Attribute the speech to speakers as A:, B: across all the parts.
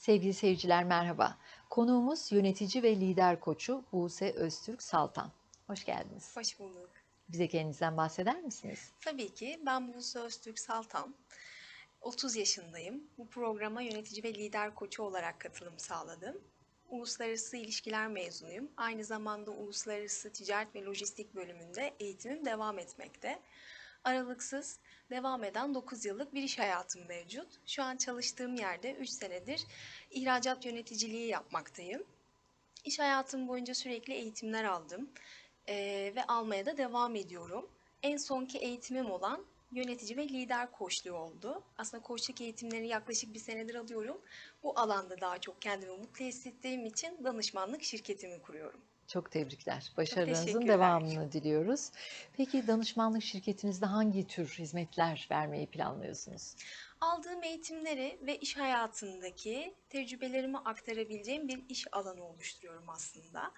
A: Sevgili seyirciler merhaba. Konuğumuz yönetici ve lider koçu Buse Öztürk Saltan. Hoş geldiniz.
B: Hoş bulduk.
A: Bize kendinizden bahseder misiniz?
B: Tabii ki ben Buse Öztürk Saltan. 30 yaşındayım. Bu programa yönetici ve lider koçu olarak katılım sağladım. Uluslararası ilişkiler mezunuyum. Aynı zamanda Uluslararası Ticaret ve Lojistik bölümünde eğitimim devam etmekte. Aralıksız devam eden 9 yıllık bir iş hayatım mevcut. Şu an çalıştığım yerde 3 senedir ihracat yöneticiliği yapmaktayım. İş hayatım boyunca sürekli eğitimler aldım eee, ve almaya da devam ediyorum. En sonki eğitimim olan yönetici ve lider koçluğu oldu. Aslında koçluk eğitimlerini yaklaşık bir senedir alıyorum. Bu alanda daha çok kendimi mutlu hissettiğim için danışmanlık şirketimi kuruyorum.
A: Çok tebrikler. Başarılarınızın devamını diliyoruz. Peki danışmanlık şirketinizde hangi tür hizmetler vermeyi planlıyorsunuz?
B: Aldığım eğitimleri ve iş hayatındaki tecrübelerimi aktarabileceğim bir iş alanı oluşturuyorum aslında.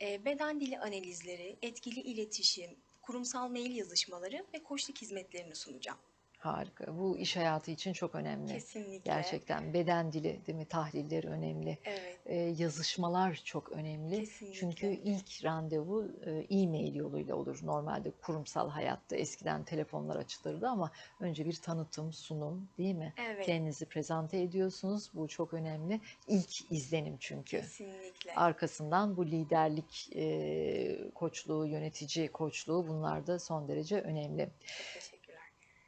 B: Beden dili analizleri, etkili iletişim, kurumsal mail yazışmaları ve koçluk hizmetlerini sunacağım.
A: Harika. Bu iş hayatı için çok önemli.
B: Kesinlikle.
A: Gerçekten beden dili değil mi? Tahlilleri önemli.
B: Evet.
A: Ee, yazışmalar çok önemli.
B: Kesinlikle.
A: Çünkü ilk randevu e, e-mail yoluyla olur. Normalde kurumsal hayatta eskiden telefonlar açılırdı ama önce bir tanıtım, sunum değil mi?
B: Evet.
A: Kendinizi prezente ediyorsunuz. Bu çok önemli. İlk izlenim çünkü.
B: Kesinlikle.
A: Arkasından bu liderlik e, koçluğu, yönetici koçluğu bunlar da son derece önemli.
B: Çok teşekkürler.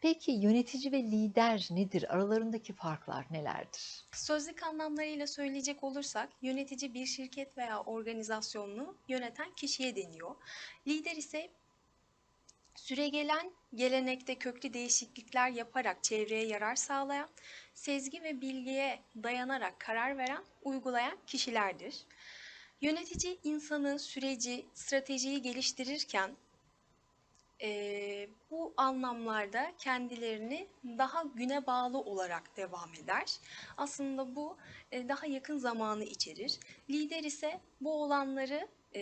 A: Peki yönetici ve lider nedir? Aralarındaki farklar nelerdir?
B: Sözlük anlamlarıyla söyleyecek olursak yönetici bir şirket veya organizasyonunu yöneten kişiye deniyor. Lider ise süregelen gelenekte köklü değişiklikler yaparak çevreye yarar sağlayan, sezgi ve bilgiye dayanarak karar veren, uygulayan kişilerdir. Yönetici insanı, süreci, stratejiyi geliştirirken eee, bu anlamlarda kendilerini daha güne bağlı olarak devam eder. Aslında bu e, daha yakın zamanı içerir. Lider ise bu olanları e,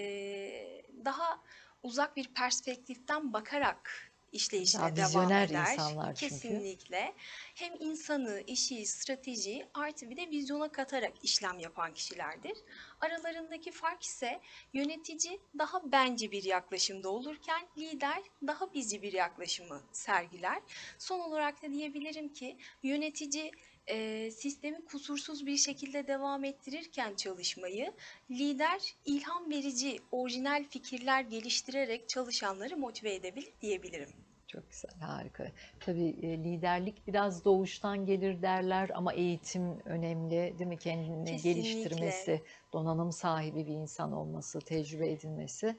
B: daha uzak bir perspektiften bakarak işleyişine devam eder.
A: insanlar çünkü.
B: Kesinlikle. Hem insanı, işi, strateji artı bir de vizyona katarak işlem yapan kişilerdir. Aralarındaki fark ise yönetici daha bence bir yaklaşımda olurken lider daha bizci bir yaklaşımı sergiler. Son olarak da diyebilirim ki yönetici e, sistemi kusursuz bir şekilde devam ettirirken çalışmayı, lider ilham verici, orijinal fikirler geliştirerek çalışanları motive edebilir diyebilirim.
A: Çok güzel, harika. Tabii e, liderlik biraz doğuştan gelir derler ama eğitim önemli, değil mi? Kendini
B: Kesinlikle.
A: geliştirmesi, donanım sahibi bir insan olması, tecrübe edinmesi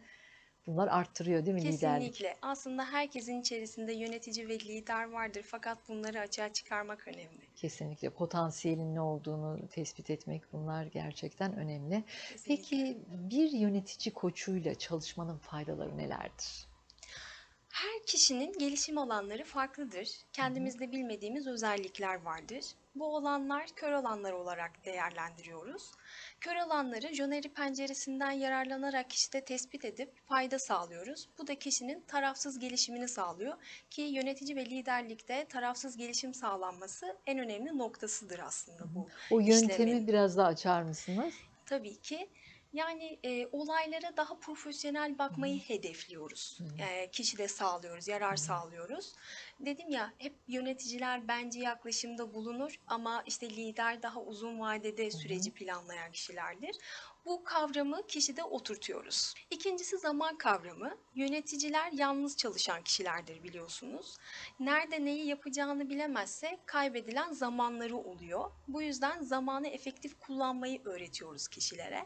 A: bunlar arttırıyor değil mi liderlik?
B: Kesinlikle. Aslında herkesin içerisinde yönetici ve lider vardır fakat bunları açığa çıkarmak önemli.
A: Kesinlikle potansiyelin ne olduğunu tespit etmek bunlar gerçekten önemli.
B: Kesinlikle.
A: Peki bir yönetici koçuyla çalışmanın faydaları nelerdir?
B: Her kişinin gelişim alanları farklıdır. Kendimizde bilmediğimiz özellikler vardır. Bu olanlar kör alanlar olarak değerlendiriyoruz. Kör alanları jöneri penceresinden yararlanarak işte tespit edip fayda sağlıyoruz. Bu da kişinin tarafsız gelişimini sağlıyor ki yönetici ve liderlikte tarafsız gelişim sağlanması en önemli noktasıdır aslında bu
A: O yöntemi
B: işlemin.
A: biraz daha açar mısınız?
B: Tabii ki. Yani e, olaylara daha profesyonel bakmayı hedefliyoruz. E, kişi de sağlıyoruz, yarar sağlıyoruz. Dedim ya hep yöneticiler bence yaklaşımda bulunur ama işte lider daha uzun vadede süreci planlayan kişilerdir. Bu kavramı kişide oturtuyoruz. İkincisi zaman kavramı. Yöneticiler yalnız çalışan kişilerdir biliyorsunuz. Nerede neyi yapacağını bilemezse kaybedilen zamanları oluyor. Bu yüzden zamanı efektif kullanmayı öğretiyoruz kişilere.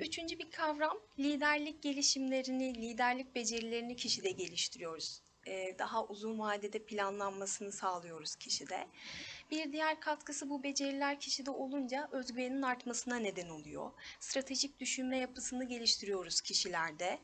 B: Üçüncü bir kavram liderlik gelişimlerini, liderlik becerilerini kişide geliştiriyoruz. Ee, daha uzun vadede planlanmasını sağlıyoruz kişide. Bir diğer katkısı bu beceriler kişide olunca özgüvenin artmasına neden oluyor. Stratejik düşünme yapısını geliştiriyoruz kişilerde.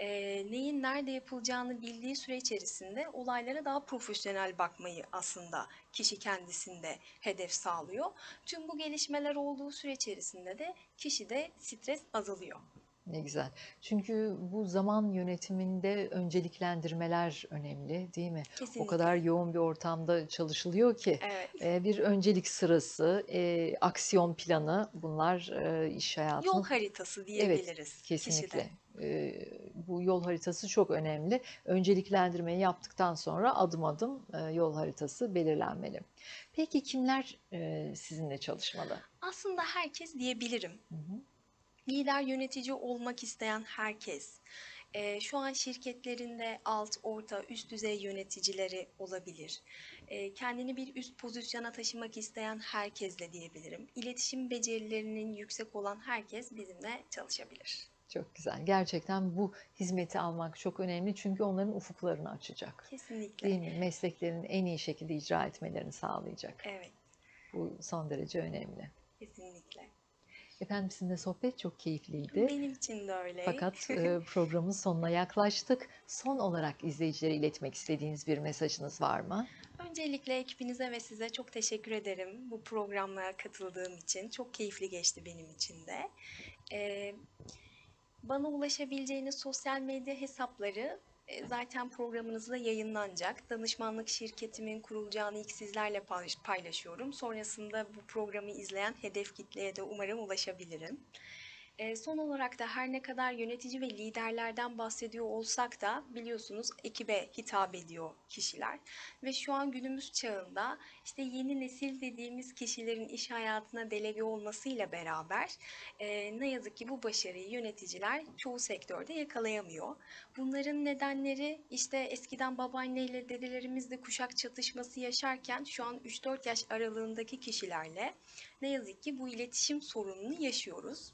B: Ee, neyin nerede yapılacağını bildiği süre içerisinde olaylara daha profesyonel bakmayı aslında kişi kendisinde hedef sağlıyor. Tüm bu gelişmeler olduğu süre içerisinde de kişide stres azalıyor.
A: Ne güzel. Çünkü bu zaman yönetiminde önceliklendirmeler önemli, değil mi? O
B: Kesinlikle.
A: kadar yoğun bir ortamda çalışılıyor ki
B: Evet.
A: e, bir öncelik sırası, e, aksiyon planı bunlar e, iş
B: Yol
A: hayatının
B: haritası
A: Evet,
B: diyebiliriz
A: kesinlikle.
B: kişide.
A: Ee, bu yol haritası çok önemli. Önceliklendirmeyi yaptıktan sonra adım adım e, yol haritası belirlenmeli. Peki kimler e, sizinle çalışmalı?
B: Aslında herkes diyebilirim.
A: Hı hı.
B: Lider yönetici olmak isteyen herkes. Eee, şu an şirketlerinde alt, orta, üst düzey yöneticileri olabilir. Eee, kendini bir üst pozisyona taşımak isteyen herkesle diyebilirim. İletişim becerilerinin yüksek olan herkes bizimle çalışabilir.
A: Çok güzel. Gerçekten bu hizmeti almak çok önemli çünkü onların ufuklarını açacak.
B: Kesinlikle.
A: Değil mi? Mesleklerini en iyi şekilde icra etmelerini sağlayacak.
B: Evet,
A: Bu son derece önemli.
B: kesinlikle.
A: Efendim sizinle sohbet çok keyifliydi.
B: Benim için de öyle.
A: Fakat e, programın sonuna yaklaştık. Son olarak izleyicilere iletmek istediğiniz bir mesajınız var mı?
B: Öncelikle ekibinize ve size çok teşekkür ederim bu programlara katıldığım için. Çok keyifli geçti benim için de. Ee, bana ulaşabileceğiniz sosyal medya hesapları zaten programınızda yayınlanacak. Danışmanlık şirketimin kurulacağını ilk sizlerle paylaş- paylaşıyorum. Sonrasında bu programı izleyen hedef kitleye de umarım ulaşabilirim. E, son olarak da her ne kadar yönetici ve liderlerden bahsediyor olsak da biliyorsunuz ekibe hitap ediyor kişiler. Ve şu an günümüz çağında işte yeni nesil dediğimiz kişilerin iş hayatına delege olmasıyla beraber e, ne yazık ki bu başarıyı yöneticiler çoğu sektörde yakalayamıyor. Bunların nedenleri işte eskiden babaanneyle dedelerimizle kuşak çatışması yaşarken şu an 3-4 yaş aralığındaki kişilerle ne yazık ki bu iletişim sorununu yaşıyoruz.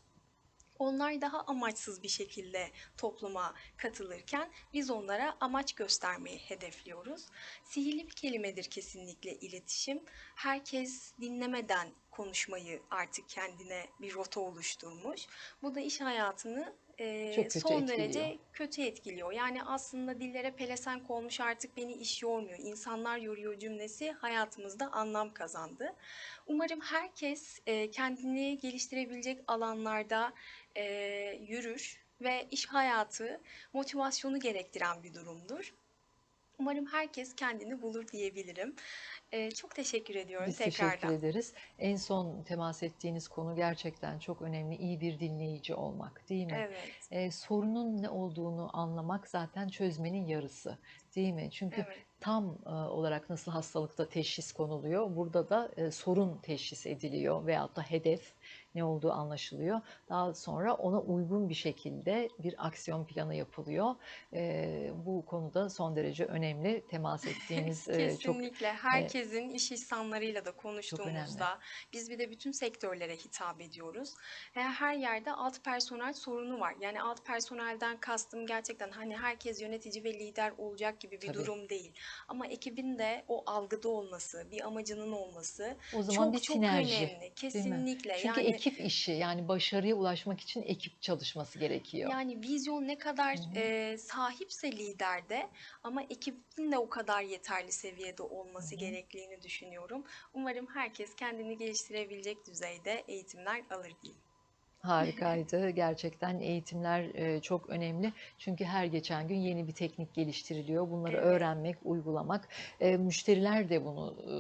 B: Onlar daha amaçsız bir şekilde topluma katılırken biz onlara amaç göstermeyi hedefliyoruz. Sihirli bir kelimedir kesinlikle iletişim. Herkes dinlemeden konuşmayı artık kendine bir rota oluşturmuş. Bu da iş hayatını e,
A: Çok kötü
B: son
A: etkiliyor.
B: derece kötü etkiliyor. Yani aslında dillere pelesenk olmuş artık beni iş yormuyor. İnsanlar yoruyor cümlesi hayatımızda anlam kazandı. Umarım herkes e, kendini geliştirebilecek alanlarda e, yürür ve iş hayatı motivasyonu gerektiren bir durumdur. Umarım herkes kendini bulur diyebilirim. E, çok teşekkür ediyorum
A: Biz teşekkür
B: tekrardan.
A: ederiz. En son temas ettiğiniz konu gerçekten çok önemli. İyi bir dinleyici olmak, değil mi?
B: Evet,
A: Ee, sorunun ne olduğunu anlamak zaten çözmenin yarısı, değil mi? Çünkü
B: evet,
A: tam e, olarak nasıl hastalıkta teşhis konuluyor, burada da e, sorun teşhis ediliyor veyahut da hedef ne olduğu anlaşılıyor. Daha sonra ona uygun bir şekilde bir aksiyon planı yapılıyor. Ee, bu konuda son derece önemli. Temas ettiğiniz e, çok
B: Kesinlikle. Herkesin iş insanlarıyla da konuştuğumuzda biz bir de bütün sektörlere hitap ediyoruz. Ve her yerde alt personel sorunu var. Yani alt personelden kastım gerçekten hani herkes yönetici ve lider olacak gibi bir
A: Tabii.
B: durum değil. Ama ekibin de o algıda olması, bir amacının olması
A: o zaman bir
B: çok çok
A: sinerji.
B: önemli. Kesinlikle.
A: Çünkü
B: Yani
A: ekip işi yani başarıya ulaşmak için ekip çalışması gerekiyor.
B: Yani vizyon ne kadar
A: Hı hı.
B: e, sahipse liderde ama ekibin de o kadar yeterli seviyede olması
A: Hı hı.
B: gerektiğini düşünüyorum. Umarım herkes kendini geliştirebilecek düzeyde eğitimler alır diyeyim.
A: Harikaydı. Gerçekten eğitimler e, çok önemli. Çünkü her geçen gün yeni bir teknik geliştiriliyor. Bunları
B: Evet.
A: öğrenmek, uygulamak. E, müşteriler de bunu e,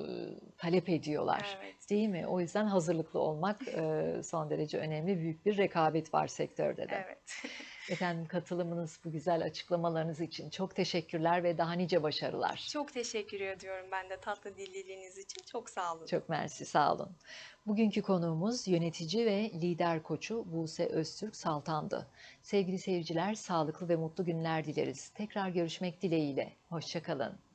A: talep ediyorlar.
B: Evet.
A: Değil mi? O yüzden hazırlıklı olmak e, son derece önemli. Büyük bir rekabet var sektörde de.
B: Evet.
A: Efendim katılımınız, bu güzel açıklamalarınız için çok teşekkürler ve daha nice başarılar.
B: Çok teşekkür ediyorum ben de tatlı dilliliğiniz için. Çok sağ olun.
A: Çok mersi, sağ olun. Bugünkü konuğumuz yönetici ve lider koçu Buse Öztürk Saltan'dı. Sevgili seyirciler, sağlıklı ve mutlu günler dileriz. Tekrar görüşmek dileğiyle. Hoşçakalın.